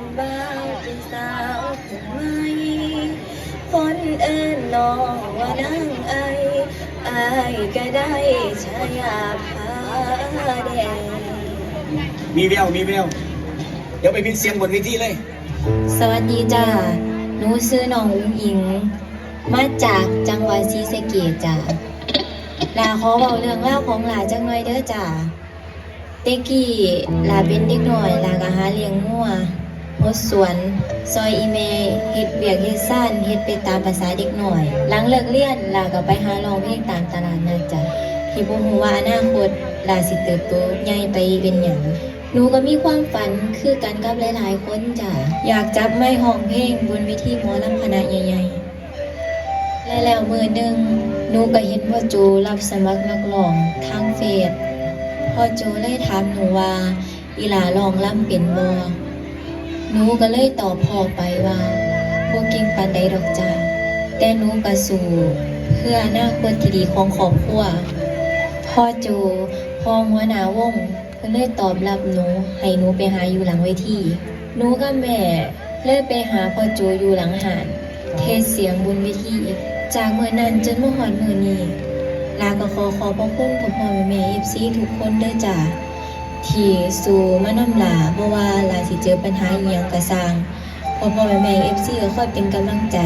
เป็นบ้าวเป็นสาวผู้ไหมคนเอิ้นน้องว่านางไออายก็ได้ชายาพาแดงมีแววมีแววเดี๋ยวไปพิดเสียงบนเวทีเลย สวัสดีจ้าหนูซื้อน้องอุ้งอิง มาจากจังหวัดศรีสะเกษจ้าลาขอบอกเรื่องเล่าวของหลาจังหน่อยเด้อจ้าเต็กกี้ลาเป็นเด็กหน่อยลากะหาเลี้ยงงัว หดสวน ซอยอีเมเฮ็ดเบียกเฮ็ดซ่านเฮ็ดไปตามภาษาเด็กหน่อย หลังเลิกเรียนลาก็ไปหาร้องเพลงตามตลาดนัดจ้ะที่บ่ฮู้ว่าอนาคตลาสิเติบโตใหญ่ไปเป็นหยังหนูก็มีความฝันคือกันกับหลายๆคนจ้ะอยากจับไม้ห้องเพลงบนเวทีหมอลำคณะใหญ่ๆ และแล้วมือหนึ่งหนูก็เห็นพ่อโจรับสมัครนักร้องทางเฟซพ่อโจเลยถามหนูว่าอีหลาลองล่ำเป็นบ่ หนูก็เลยตอบพ่อไปว่าบ่เก่งปานใดดอกจ้าแต่หนูก็สู้เพื่ออนาคตที่ดีของครอบครัวพ่อโจพ่อหัวหน้าวงเพิ่นเลยตอบรับหนูให้หนูไปหาอยู่หลังเวทีหนูกับแม่เลยไปหาพ่อโจอยู่หลังหานเทศเสียงบนเวทีจากเมื่อนั้นจนเมาหอดมือนี้ลาก็ขอขอบพระคุณพ่อพ่อแม่แม่เอฟซีทุกคนเด้อจ้า ที่สู่มานำลาเพราะว่าลาสิเจอปัญหาอีหยังกระสร้างพ่อพ่อแม่แม่เอฟซีก็ค่อยเป็นกำลังใจ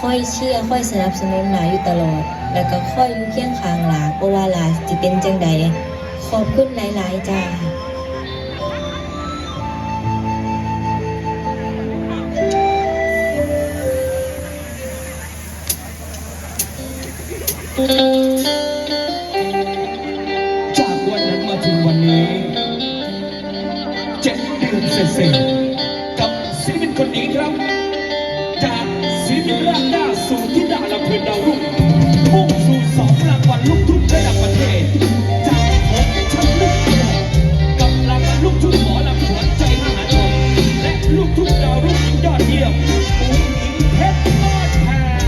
ค่อยเชียร์ค่อยสนับสนุนหลาอยู่ตลอด แล้วก็ค่อยอยู่เคียงข้างหลาเพราะว่าหลาสิเป็นจังใดขอบคุณหลาย ๆ จ้าจา ดาวรุ่งมุ่งสู่สองรางวัลลูกทุ่งระดับประเทศ จากผมชันลึกตลอดกับรางวัลลูกทุ่งหมอลำขวัญใจมหาชนและลูกทุ่งดาวรุ่งหญิงยอดเยี่ยมอุ้งอิงเพชรบ้านแพง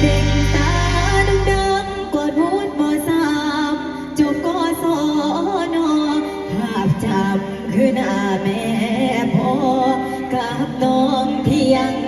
เด็กตาดำๆกอดวูดบ่สามจบกศนภาพจำคือหน้าแม่พ่อกับน้องที่ยัง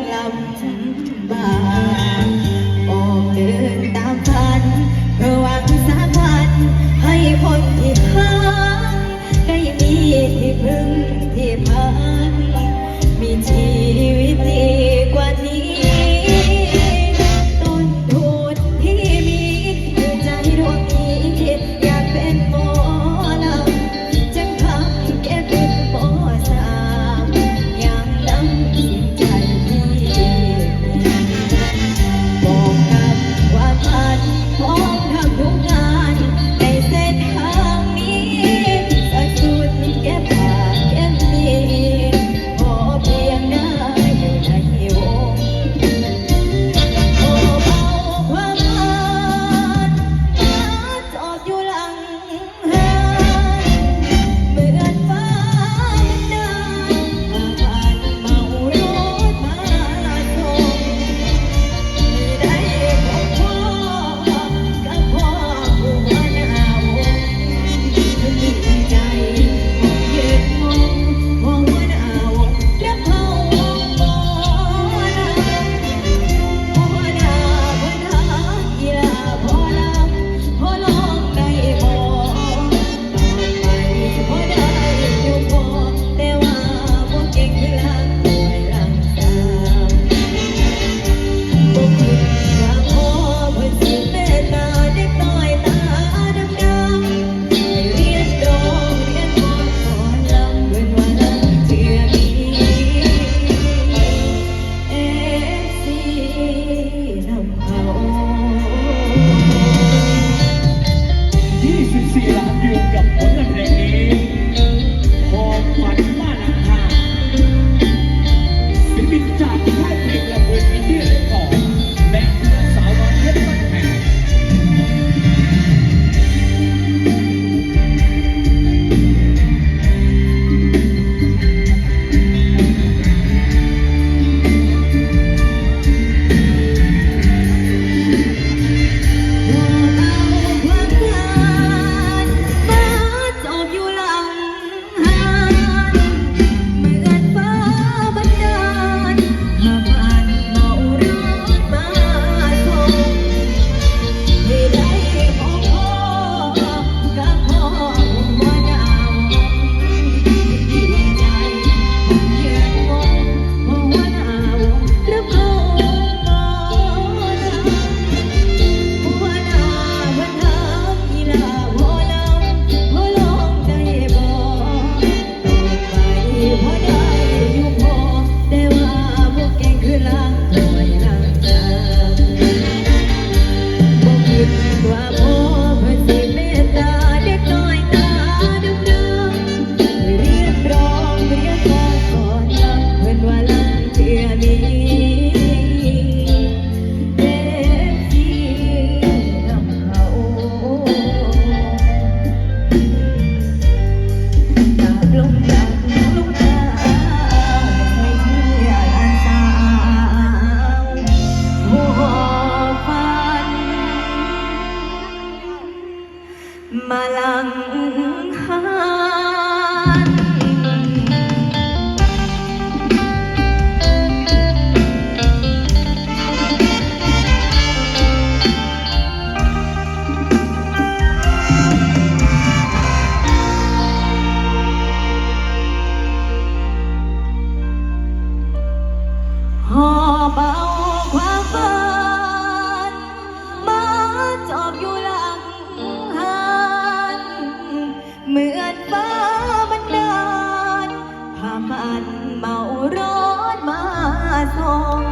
ส่ง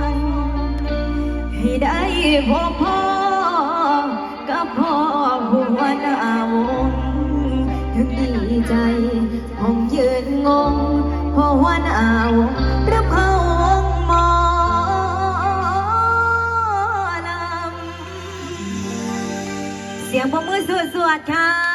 ให้ได้พบพ่อกับพ่อหัวหน้าวงถึงดีใจผมยืนงงพราะหัวหน้าวงรับเขาวงมอลำเสียงปรบมือสวดๆค่ะ